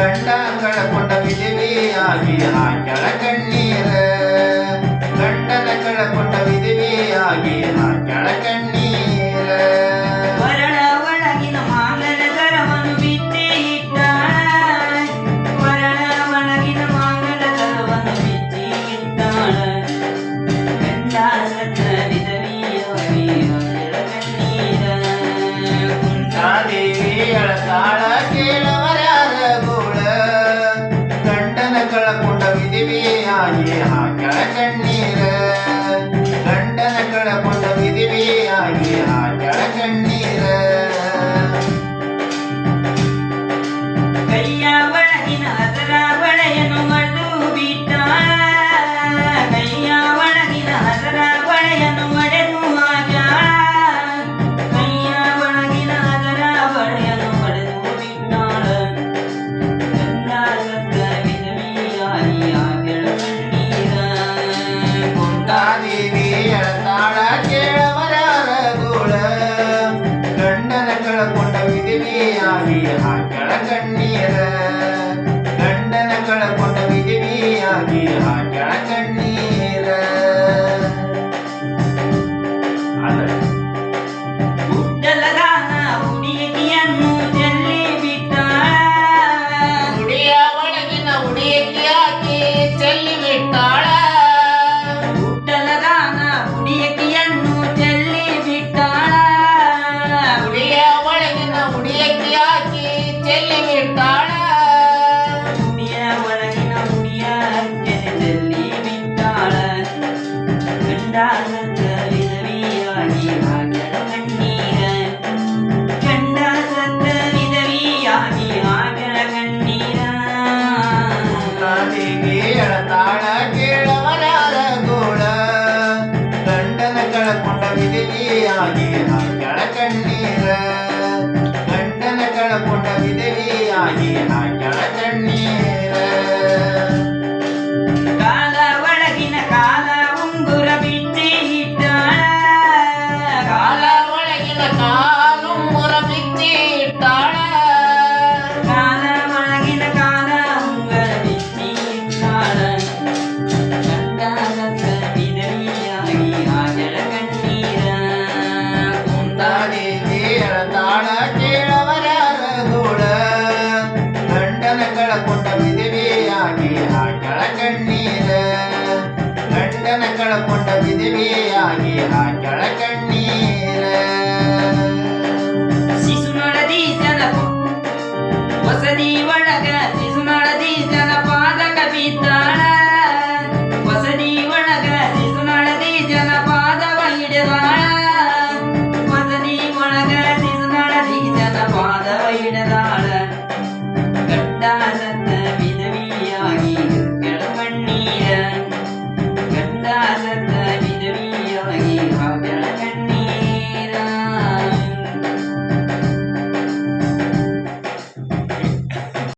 ಗಂಡಗಳ ಪುಟ ವಿಧವೆಯಾಗಿ ಹಾಕ್ಯಳ ಕಣ್ಣೀರ ಗಂಡನಗಳ ಪುಟ ವಿಧವೆಯಾಗಿ ಹಾಕ್ಯಳ ಕಣ್ಣೀರ ವರಳ ಒಳಗಿನ ಮಾಂಗಲಕರವನ್ನು ಬಿತ್ತಿ ಇಟ್ಟ ವರಳ ಒಳಗಿನ ಮಾಂಗಲಕರವನ್ನು ಬಿತ್ತಿ ಇಟ್ಟಾಳ ಗಂಡಾಸತ್ರ ವಿಧವೆಯಾಗಿ ಹಾಕ್ಯಳ ಕಣ್ಣೀರ ಕುಂತಾದೇವಿ ಅಳತಾಳ 啊，你啊，赶紧。ಎಳತಾಳ ಕೇಳವರಾರ ಗೋಳ ಗಂಡನ ಕಳಕೊಂಡ ವಿಧಿನಿ ಆಗಿ ಹಾಕಳ ಕಣ್ಣೀರ கண்டாசங்க விதவியாகி ஆகல கண்ணீர கண்டாசங்க விதவியாகி ஆகல கண்ணீர கேள தாழ கேளவராத கூட கண்டன கலப்பட்ட விதவியாகி ஆகல கண்ணீர கண்டன கலப்பட்ட விதவியாகி ஆகி காலம் முறமித்தீட்டாள காலமாகின காலம் முறமித்தீட்டாள கண்டாரத்த விதவியாகி ஆஜல கண்ணீர குந்தாடி தீரத்தாள கீழவரார தூட கண்டனಗಳ ಕೊಟ್ಟ ವಿಧವೆಯಾಗಿ ಆಟಳ ಕಣ್ಣೀರ ಗಂಡನ ಕಳಕೊಂಡ ವಿಧವೆಯಾಗಿ ಆಟಳ ಕಣ್ಣೀರ